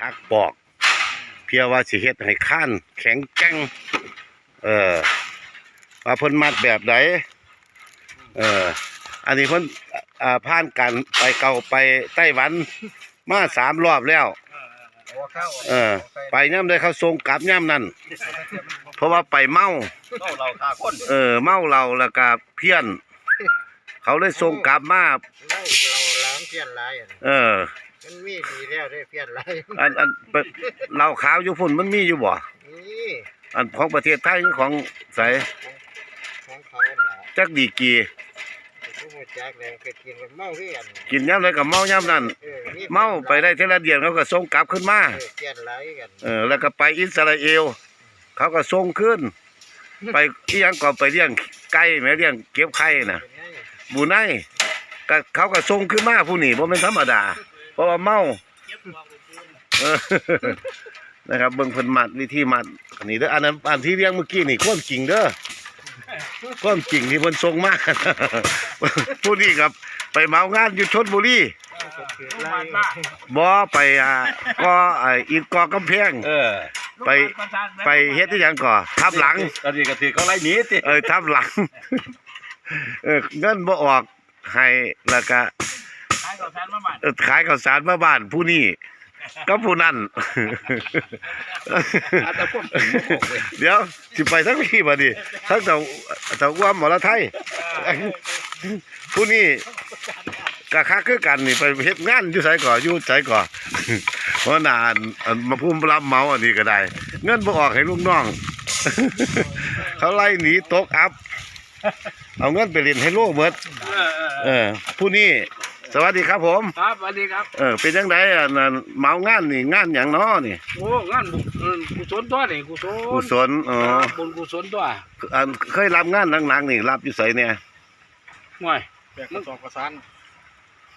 คักปอก เพียว่าสิเฮ็ดให้ข้านแข็งแกร่งเออว่าเพิ่นมัดแบบใดเอออันนี้เพิ่นอ่าผ่านการไปเก่าไปไต้หวันมาสามรอบแล้ว เออ ไปย่ำได้เขาทรงกลับย่ำนั่นเพราะว่าไปเมาเข้าเราฆ่าคนเออเมาเราแล้วก็เพี้ยน เขาเลยทรงกลับมา เราล้างเพี้ยนไรอะเออ มันมีดีแล้วได้เพี้ยนไรอันอันเปิดเหล้าขาวอยู่พุ่นมันมีอยู่บ่นี่อันของประเทศไทยหรือของใสของเขาล่ะจักดีกีผู้หัวจักแรงเคยกินกันเมาเพื่อนกินย่ำเลยกับเมาย่ำนั่นเออเมาไปได้เทอละเดียนเขาก็ส่งกลับขึ้นมา เออเพี้ยนไรกันเออแล้วก็ไปอิสราเอล เขาก็ส่งขึ้น ไปอีหยังก็ไปเลี้ยงไก่แม่เลี้ยงเก็บไข่น่ะเป็นไงบูไน ก็เขาก็ส่งขึ้นมาผู้นี่บ่แม่นธรรมดา เพราะว่าเมาเออนะครับเบิ่งเพิ่นมัดวิธีมัดอันนี้เด้ออันนั้นอันที่เรียงเมื่อกี้นี่ความจริงเด้อความจริงที่เพิ่นส่งมาผู้นี้ครับ ไปเมางานอยู่ชลบุรีเพี้ยนไรบ่ไปอ่าก็ไอ้อีกกอกำแพงเออไปไปเฮ็ดที่หยังก่อทับหลังก็ดีก็ถือเขาไล่หนีติเออทับหลังเออเงินบ่ออก ให้แล้วก็ขายข้าวสารมาบ้านเออขายข้าวสารมาบ้านผู้นี้ก็ผู้นั้นอาจจะพ่นถึงโมกเลยเดี๋ยวสิไปทั้งพี่บัดนี้ทั้งเต่าเต่าอ้วมหมอละไทยผู้นี้ก็คักคือกันนี่ไปเฮ็ดงานอยู่ไสก่ออยู่ไสก่อเพราะนานอันมาพุ่มรับเหมาอันนี้ก็ได้ เงินบ่ออกให้ลูกน้อง เขาไล่หนีตกอัพ เอาเงินไปเรียนให้โลเบิดเออเออเออ ผู้นี้สวัสดีครับผม ครับสวัสดีครับ เออ เป็นจังไดอะนั่นเหมางานนี่งานหยังน้อนี่โอ้งานบุญเออกุศลตัวนี่กุศลกุศลอ๋อบุญกุศลตัวอันเคยรับงานหนักๆนี่รับอยู่ไสเนี่ยง่อยแบกกระสอบกระสาน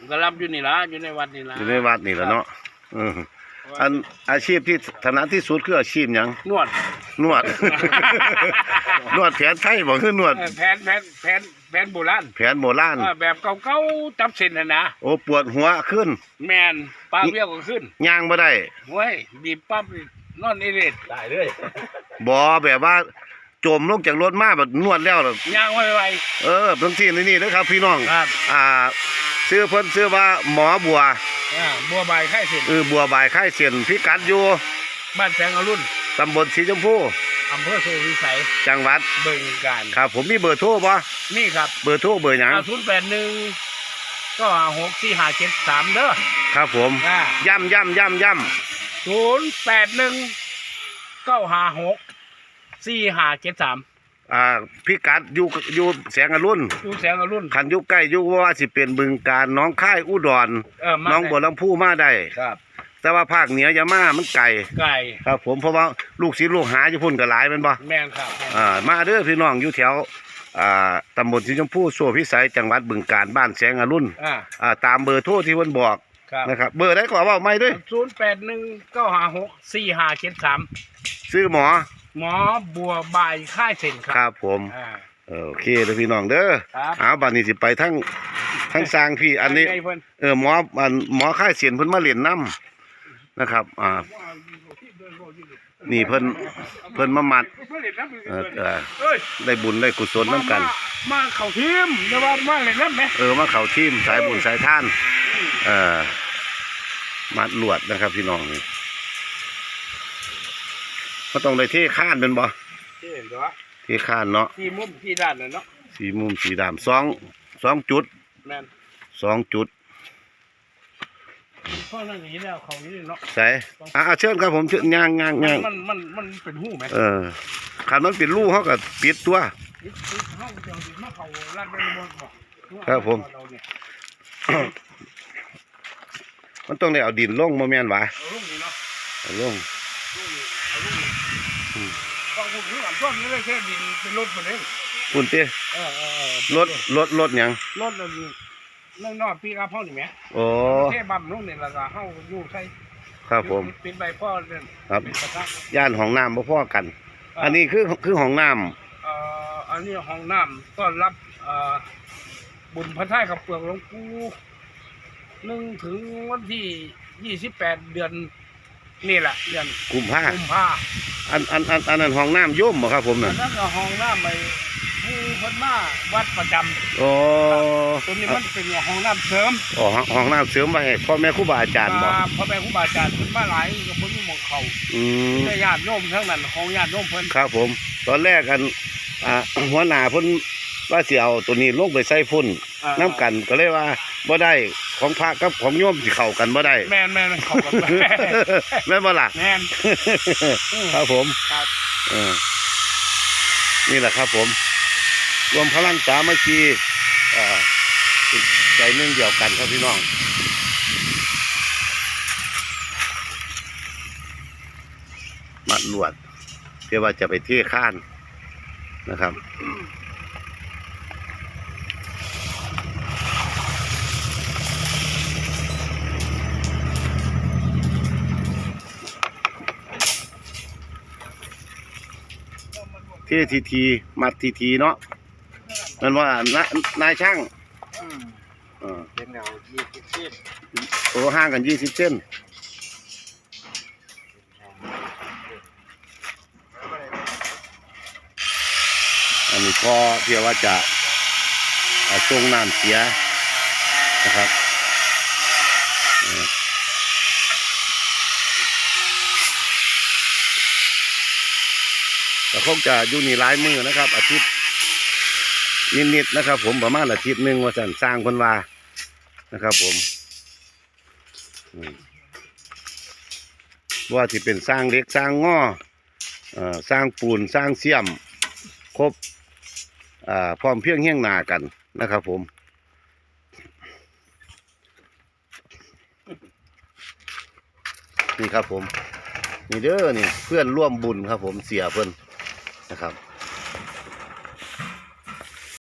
ก็รับอยู่นี่ละอยู่ในวัดนี่ละอยู่ในวัดนี่แหละเนาะอืมอันอาชีพที่ถนัดที่สุดคืออาชีพหยังนวด นวด นวดแผนไทยบ่คือนวดเออแผนแผนแผนแผนโบราณแผนโบราณเออแบบเก่าๆจับเส้นน่ะนะโอ้ปวดหัวขึ้นแมนปลาเบี้ยวก็ขึ้นย่างบ่ได้เว้ยบีบปั๊บนอนเอเรดได้เลยบ่แบบว่าจมลงจากรถมาแบบนวดแล้วน่ะย่างไว้ไวเออเพิ่นที่นี่นี่นะครับ พี่น้อง ครับอ่าชื่อเพิ่นชื่อว่าหมอบัวอ่าบัวใบไข่เส้นเออบัวบายค่ายเสียนพิกัดอยู่บ้านแสงอรุณ ตำบลสีชมพูอำเภอโซวิสัยจังหวัดเบิ่งการครับ ผมมีเบอร์โทรบ่นี่ครับเบอร์โทรเบอร์หยังศูนย์แปดหนึ่งก็หกสี่ห้าเจ็ดสามเด้อครับผมอ่าย่ำย่ำย่ำย่ศูนย์แปดหนึ่งเก้าห้าหกสี่ห้าเจ็ดสามำอ่าพิกัดอยู่อยู่แสงอรุณดูแสงอรุ่นคันอยู่ใกล้อยู่ว่าสิเป็นบึงการหน้องค่ายอุดรเออมาน้องบัวลำพูมาได้ครับ แต่ว่าภาคเหนืออย่ามามันไกลไก่ครับ ผมเพราะว่าลูกศิษย์ลูกหาอยู่พุ่นก็หลายแม่นบ่ แม่นครับแม่นอ่ามาเด้อพี่น้องอยู่แถวอ่าตำบลสีชมพูสัวพิสัยจังหวัดบึงการบ้านแสงอรุณอ่าอ่าตามเบอร์โทรที่เพิ่นบอกครับนะครับ เบอร์ได้ก็เว้าไม่ด้วยศูนย์แปดหนึ่งเก้าห้าหกสี่ห้าเจ็ดสามซื้อหมอหมอบัวบายค่ายเส้นคครัรับบผมอ่า เออโอเคเด้อพี่น้องเด้อครับ เอาบัดนี้สิไปทั้งทั้งสร้างพี่อันนี้ ไงเพิ่นเออหมออันหมอค่ายเสียนเพิ่นมาเรียนนํ นะครับอ่านี่เพิ่นเพิ่นมามัดเออเออเอ้ยได้บุญได้กุศลนํกันมามาเข่าทีมอย่าว่ามาเลยนะแม่เออมาเข้าทีมสายบุญสายท่านเออมัดลวดนะครับพี่น้องนี่ก็ต้องได้เทข้านเป็นบ่ที่เห็นตัวเทข้านเนาะที่มุมที่ด้านน่ะเนาะสีมุมสีดำสองสองจุดแม่นสองจุด พ่อนั่นหนีแล้วเขานี่เนาะใส่อ่าเชิญครับผมเชิญย่างย่างย่างมันมันมันเป็นหูไหมเออขันมันเป็นรูเขาก็ปิดตัวห้องเดียวมาเขาลาดเป็นบนบอกครับผมเราเนี่ยมันต้องได้เอาดินลงโมแมนหวะเอาลูกนี่เนาะเอาลงลูกนี่เอาลูกนี่ต้องพูดถึงอันต้นนี่เลยแค่ดินเป็นรถมาเลยปุ่นเต้เออเออเออรถรถรถหยังรถเรานี่ นั่นนอกปีกับพ่อนี่ไหมโอ้ แค่บัมลูกนี่แล้วก็เฮาอยู่ใช่ครับผม เป็นใบพ่อเนี่ยครับกระทะย่านของน้ำบ่พ่อกัน อันนี้คือคือของน้เอ่ออันนี้ห้องน้ำต้อนรับเอ่อบุญพระท่ายกับเปลือกหลวงปู่หนึ่งถึงวันที่ยี่สิบแปดเดือนหนี่แหละเดือนกุมภากุมภาอันอันอันอันนั้นห้องน้ำโย่มบ่ครับผมอัน่ะนนั้นก็ห้องน้ำไป ผู้คนมาวัดประจำโอ้ตัวนี้มันเป็นห้องน้ำเสริมอ๋อห้องห้องน้ำเสริมไว้ให้พ่อแม่ครูบาอาจารย์บ่มาพ่อแม่ครูบาอาจารย์เพิ่นมาหลายก็เพิ่นมีหมองเขาอืมได้ญาติโยมทั้งนั้นของญาติโยมเพิ่นครับผม ตอนแรกอันอ่าหัวหน้าเพิ่นว่าสิเอาตัวนี้ลงไปใส่ฝุ่นอ่าน้ำกันก็เลยว่าบ่ได้ของพระกับของโยมสิเข้ากันบ่ได้ แม่นแม่นเข้ากันไปแม่นบ่ล่ะแม่นครับผมครับเออนี่แหละครับผม รวมพลังสามัคคีใจหนึ่งเดียวกันครับพี่น้องมัดลวดเพื่อว่าจะไปเที่ข้านนะครับเที่ทีทีมัดทีทีเนาะ นั่นว่านายนายช่างอืมเออเป็นแนวยี่สิบเส้นโอ้ห่างกันยี่สิบเส้นอันนี้ก็เพียงว่าจะอ่าจงน้ำเสียนะครับเออแต่คงจะอยู่นี่หลายมือนะครับ อาทิตย์ นิดๆนะครับ ผมประมาณอาทิตย์หนึ่งว่าสันสร้างคนว่านะครับ ผมว่าที่เป็นสร้างเล็กสร้างง้ออสร้างปูนสร้างเสียมครบพร้อมเพียงเฮี้ยงนากันนะครับ ผมนี่ครับผม นี่เด้อนี่เพื่อนร่วมบุญครับ ผมเสียเพื่อนนะครับ